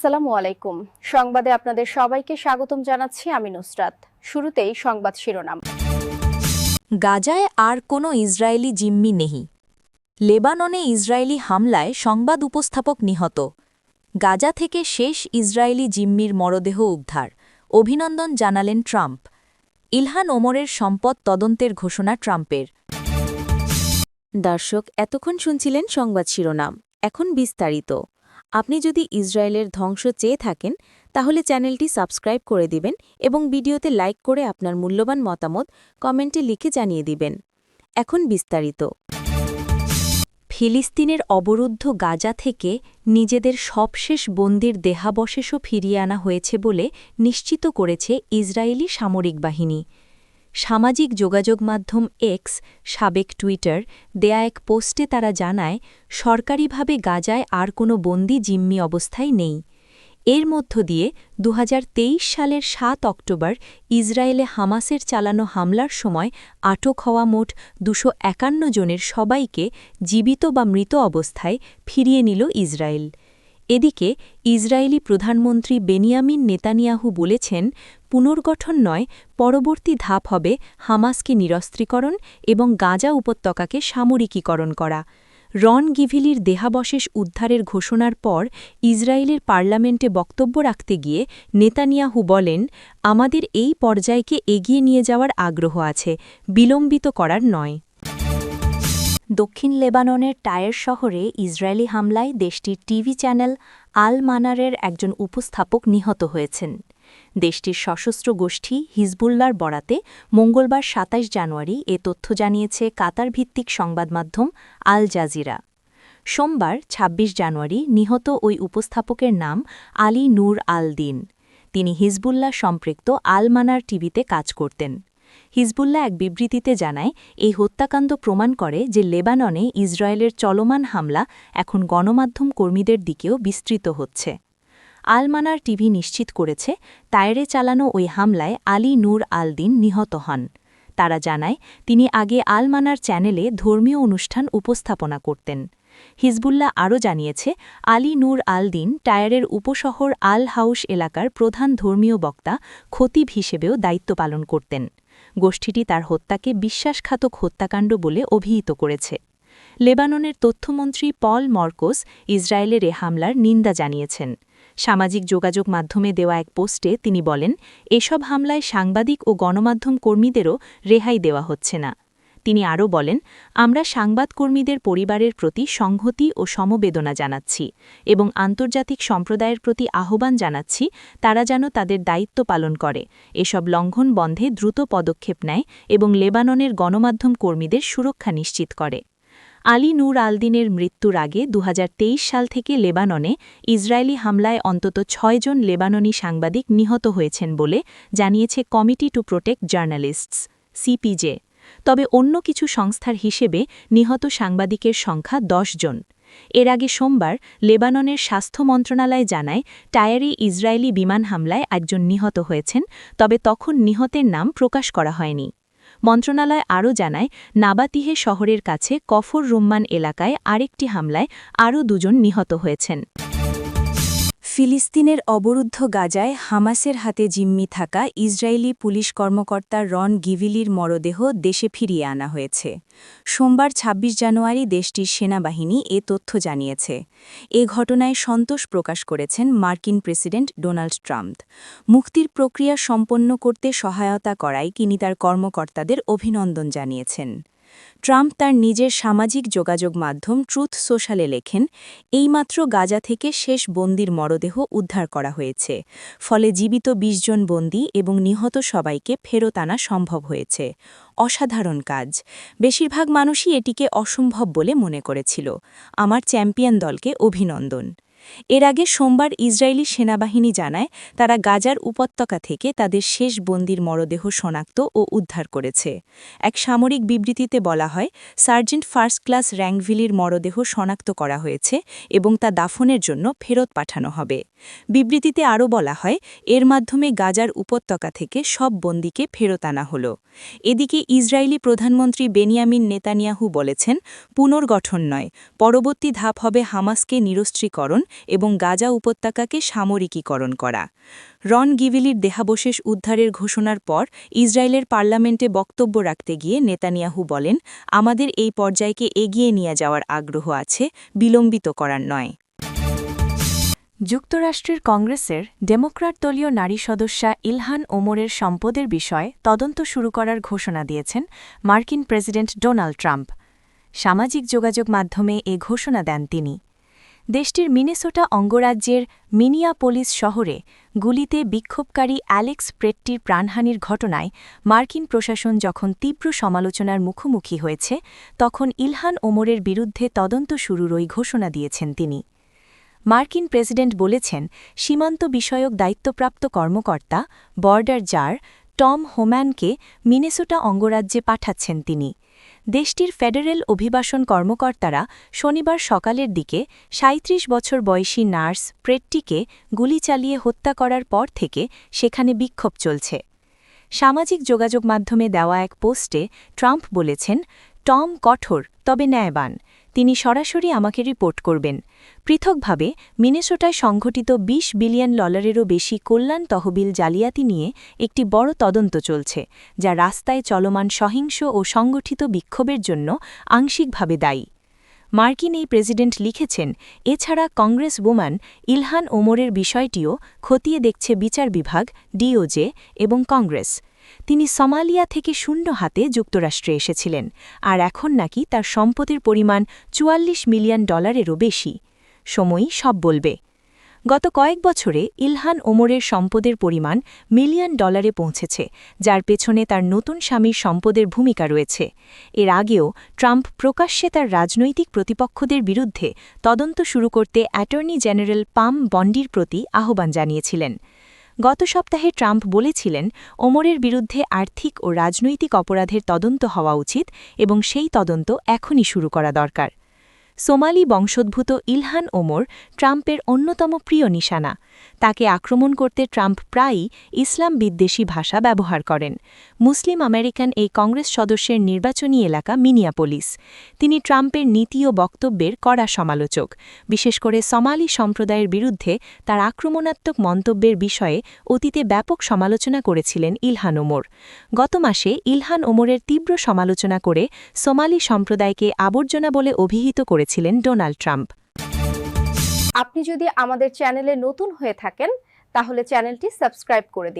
আসসালামু আলাইকুম। সংবাদে আপনাদের সবাইকে স্বাগতম জানাচ্ছি আমি নুসরাত। শুরুতেই সংবাদ শিরোনাম। গাজায় আর কোনো ইসরায়েলি জিম্মি নেই। লেবাননে ইসরায়েলি হামলায় সংবাদ উপস্থাপক নিহত। গাজা থেকে শেষ ইসরায়েলি জিম্মির মরদেহ উদ্ধার অভিনন্দন জানালেন ট্রাম্প। ইলহান ওমরের সম্পদ তদন্তের ঘোষণা ট্রাম্পের। দর্শক এতক্ষণ শুনছিলেন সংবাদ শিরোনাম। এখন বিস্তারিত। আপনি যদি ইসরায়েলের ধ্বংস চেয়ে থাকেন, তাহলে চ্যানেলটি সাবস্ক্রাইব করে দিবেন এবং ভিডিওতে লাইক করে আপনার মূল্যবান মতামত কমেন্টে লিখে জানিয়ে দিবেন। এখন বিস্তারিত। ফিলিস্তিনের অবরুদ্ধ গাজা থেকে নিজেদের সবশেষ বন্দির দেহাবশেষও ফিরিয়ে আনা হয়েছে বলে নিশ্চিত করেছে ইসরায়েলি সামরিক বাহিনী। সামাজিক যোগাযোগ মাধ্যম এক্স সাবেক টুইটার দেয়া এক পোস্টে তারা জানায়, সরকারিভাবে গাজায় আর কোনো বন্দি জিম্মি অবস্থায় নেই। এর মধ্য দিয়ে দু হাজার তেইশ সালের সাত অক্টোবর ইসরায়েলে হামাসের চালানো হামলার সময় আটক হওয়া মোট দুশো জনের সবাইকে জীবিত বা মৃত অবস্থায় ফিরিয়ে নিল ইসরায়েল। এদিকে ইসরায়েলি প্রধানমন্ত্রী বেনিয়ামিন নেতানিয়াহু বলেছেন, পুনর্গঠন নয়, পরবর্তী ধাপ হবে হামাসকে নিরস্ত্রীকরণ এবং গাজা উপত্যকাকে সামরিকীকরণ করা। রন গিভিলির দেহাবশেষ উদ্ধারের ঘোষণার পর ইসরায়েলের পার্লামেন্টে বক্তব্য রাখতে গিয়ে নেতানিয়াহু বলেন, আমাদের এই পর্যায়কে এগিয়ে নিয়ে যাওয়ার আগ্রহ আছে, বিলম্বিত করার নয়। দক্ষিণ লেবাননের টায়ার শহরে ইসরায়েলি হামলায় দেশটির টিভি চ্যানেল আল মানারের একজন উপস্থাপক নিহত হয়েছেন। দেশটির সশস্ত্র গোষ্ঠী হিজবুল্লার বরাতে মঙ্গলবার ২৭ জানুয়ারি এ তথ্য জানিয়েছে কাতার ভিত্তিক সংবাদ মাধ্যম আল জাজিরা। সোমবার ২৬ জানুয়ারি নিহত ওই উপস্থাপকের নাম আলী নূর আল দিন। তিনি হিজবুল্লাহ সম্পৃক্ত আলমানার টিভিতে কাজ করতেন। হিজবুল্লাহ এক বিবৃতিতে জানায়, এই হত্যাকাণ্ড প্রমাণ করে যে লেবাননে ইসরায়েলের চলমান হামলা এখন গণমাধ্যম কর্মীদের দিকেও বিস্তৃত হচ্ছে। আলমানার টিভি নিশ্চিত করেছে, তায়রে চালানো ওই হামলায় আলী নূর আল দিন নিহত হন। তারা জানায়, তিনি আগে আলমানার চ্যানেলে ধর্মীয় অনুষ্ঠান উপস্থাপনা করতেন। হিজবুল্লাহ আরও জানিয়েছে, আলী নূর আল দিন টায়ারের উপশহর আল হাউস এলাকার প্রধান ধর্মীয় বক্তা খতিব হিসেবেও দায়িত্ব পালন করতেন। গোষ্ঠীটি তার হত্যাকে বিশ্বাসঘাতক হত্যাকাণ্ড বলে অভিহিত করেছে। লেবাননের তথ্যমন্ত্রী পল মর্কোস ইসরায়েলের এ হামলার নিন্দা জানিয়েছেন। সামাজিক যোগাযোগ মাধ্যমে দেওয়া এক পোস্টে তিনি বলেন, এসব হামলায় সাংবাদিক ও গণমাধ্যম কর্মীদেরও রেহাই দেওয়া হচ্ছে না। তিনি আরও বলেন, আমরা সাংবাদকর্মীদের পরিবারের প্রতি সংহতি ও সমবেদনা জানাচ্ছি এবং আন্তর্জাতিক সম্প্রদায়ের প্রতি আহ্বান জানাচ্ছি তারা যেন তাদের দায়িত্ব পালন করে। এসব লঙ্ঘন বন্ধে দ্রুত পদক্ষেপ নেয় এবং লেবাননের গণমাধ্যম কর্মীদের সুরক্ষা নিশ্চিত করে। আলী নূর আলদিনের মৃত্যুর আগে দু হাজার তেইশ সাল থেকে লেবাননে ইসরায়েলি হামলায় অন্তত ছয়জন লেবাননি সাংবাদিক নিহত হয়েছেন বলে জানিয়েছে committee to protect journalists, CPJ. তবে অন্য কিছু সংস্থার হিসেবে নিহত সাংবাদিকের সংখ্যা দশ জন। এর আগে সোমবার লেবাননের স্বাস্থ্য মন্ত্রণালয় জানায়, টায়ারি ইসরায়েলি বিমান হামলায় একজন নিহত হয়েছেন, তবে তখন নিহতের নাম প্রকাশ করা হয়নি। মন্ত্রণালয় আরও জানায়, নাবাতিহে শহরের কাছে কফর রুম্মান এলাকায় আরেকটি হামলায় আরও দুজন নিহত হয়েছেন। ফিলিস্তিনের অবরুদ্ধ গাজায় হামাসের হাতে জিম্মি থাকা ইসরায়েলি পুলিশ কর্মকর্তা রন গিভিলির মরদেহ দেশে ফিরিয়ে আনা হয়েছে। সোমবার ২৬ জানুয়ারি দেশটির সেনাবাহিনী এ তথ্য জানিয়েছে। এ ঘটনায় সন্তোষ প্রকাশ করেছেন মার্কিন প্রেসিডেন্ট ডোনাল্ড ট্রাম্প। মুক্তির প্রক্রিয়া সম্পন্ন করতে সহায়তা করায় তিনি তার কর্মকর্তাদের অভিনন্দন জানিয়েছেন। ট্রাম্প তার নিজের সামাজিক যোগাযোগ মাধ্যম ট্রুথ সোশ্যালে লেখেন, এইমাত্র গাজা থেকে শেষ বন্দির মরদেহ উদ্ধার করা হয়েছে। ফলে জীবিত ২০ জন বন্দী এবং নিহত সবাইকে ফেরত আনা সম্ভব হয়েছে। অসাধারণ কাজ। বেশিরভাগ মানুষই এটিকে অসম্ভব বলে মনে করেছিল। আমার চ্যাম্পিয়ন দলকে অভিনন্দন। এর আগে সোমবার ইসরায়েলি সেনাবাহিনী জানায়, তারা গাজার উপত্যকা থেকে তাদের শেষ বন্দির মরদেহ শনাক্ত ও উদ্ধার করেছে। এক সামরিক বিবৃতিতে বলা হয়, সার্জেন্ট ফার্স্ট ক্লাস র্যাঙ্কভিলির মরদেহ শনাক্ত করা হয়েছে এবং তা দাফনের জন্য ফেরত পাঠানো হবে। বিবৃতিতে আরও বলা হয়, এর মাধ্যমে গাজার উপত্যকা থেকে সব বন্দিকে ফেরত আনা হল। এদিকে ইসরায়েলি প্রধানমন্ত্রী বেনিয়ামিন নেতানিয়াহু বলেছেন, পুনর্গঠন নয়, পরবর্তী ধাপ হবে হামাসকে নিরস্ত্রীকরণ এবং গাজা উপত্যকাকে সামরিকীকরণ করা। রন গিভিলির দেহাবশেষ উদ্ধারের ঘোষণার পর ইসরায়েলের পার্লামেন্টে বক্তব্য রাখতে গিয়ে নেতানিয়াহু বলেন, আমাদের এই পর্যায়কে এগিয়ে নিয়ে যাওয়ার আগ্রহ আছে, বিলম্বিত করার নয়। যুক্তরাষ্ট্রের কংগ্রেসের ডেমোক্র্যাট দলীয় নারী সদস্যা ইলহান ওমরের সম্পদের বিষয়ে তদন্ত শুরু করার ঘোষণা দিয়েছেন মার্কিন প্রেসিডেন্ট ডোনাল্ড ট্রাম্প। সামাজিক যোগাযোগ মাধ্যমে এ ঘোষণা দেন তিনি। দেশটির মিনেসোটা অঙ্গরাজ্যের মিনিয়াপোলিস শহরে গুলিতে বিক্ষোভকারী অ্যালেক্স প্রেট্টির প্রাণহানির ঘটনায় মার্কিন প্রশাসন যখন তীব্র সমালোচনার মুখোমুখি হয়েছে, তখন ইলহান ওমরের বিরুদ্ধে তদন্ত শুরুর ওই ঘোষণা দিয়েছেন তিনি। মার্কিন প্রেসিডেন্ট বলেছেন, সীমান্ত বিষয়ক দায়িত্বপ্রাপ্ত কর্মকর্তা, বর্ডার জার টম হোম্যানকে মিনেসোটা অঙ্গরাজ্যে পাঠাচ্ছেন তিনি। দেশটির ফেডারেল অভিবাসন কর্মকর্তারা শনিবার সকালের দিকে ৩৭ বছর বয়সী নার্স প্রেট্টিকে গুলি চালিয়ে হত্যা করার পর থেকে সেখানে বিক্ষোভ চলছে। সামাজিক যোগাযোগ মাধ্যমে দেওয়া এক পোস্টে ট্রাম্প বলেছেন, টম কঠোর, তবে ন্যায়বান। তিনি সরাসরি আমাকে রিপোর্ট করবেন। পৃথকভাবে, মিনেসোটায় সংঘটিত ২০ বিলিয়ন ডলারেরও বেশি কল্যাণ তহবিল জালিয়াতি নিয়ে একটি বড় তদন্ত চলছে, যা রাস্তায় চলমান সহিংস ও সংগঠিত বিক্ষোভের জন্য আংশিকভাবে দায়ী। মার্কিন এই প্রেসিডেন্ট লিখেছেন, এছাড়া কংগ্রেস ওম্যান ইলহান ওমরের বিষয়টিও খতিয়ে দেখছে বিচার বিভাগ, ডিওজে এবং কংগ্রেস। তিনি সমালিয়া থেকে শূন্য হাতে যুক্তরাষ্ট্রে এসেছিলেন, আর এখন নাকি তার সম্পদের পরিমাণ চুয়াল্লিশ মিলিয়ন ডলারেরও বেশি। সময়ই সব বলবে। গত কয়েক বছরে ইলহান ওমরের সম্পদের পরিমাণ মিলিয়ন ডলারে পৌঁছেছে, যার পেছনে তার নতুন স্বামীর সম্পদের ভূমিকা রয়েছে। এর আগেও ট্রাম্প প্রকাশ্যে তার রাজনৈতিক প্রতিপক্ষদের বিরুদ্ধে তদন্ত শুরু করতে অ্যাটর্নি জেনারেল পাম বন্ডির প্রতি আহ্বান জানিয়েছিলেন। গত সপ্তাহে ট্রাম্প বলেছিলেন, ওমরের বিরুদ্ধে আর্থিক ও রাজনৈতিক অপরাধের তদন্ত হওয়া উচিত এবং সেই তদন্ত এখনই শুরু করা দরকার। সোমালি বংশোদ্ভূত ইলহান ওমর ট্রাম্পের অন্যতম প্রিয় নিশানা। তাকে আক্রমণ করতে ট্রাম্প প্রায়ই ইসলাম বিদ্বেষী ভাষা ব্যবহার করেন। মুসলিম আমেরিকান এই কংগ্রেস সদস্যের নির্বাচনী এলাকা মিনিয়াপোলিস। তিনি ট্রাম্পের নীতি ও বক্তব্যের কড়া সমালোচক। বিশেষ করে সমালি সম্প্রদায়ের বিরুদ্ধে তার আক্রমণাত্মক মন্তব্যের বিষয়ে অতীতে ব্যাপক সমালোচনা করেছিলেন ইলহান ওমর। গত মাসে ইলহান ওমরের তীব্র সমালোচনা করে সোমালি সম্প্রদায়কে আবর্জনা বলে অভিহিত করেছিলেন ডোনাল্ড ট্রাম্প। আপনি যদি আমাদের চ্যানেলে নতুন হয়ে থাকেন, তাহলে চ্যানেলটি সাবস্ক্রাইব করে দিন।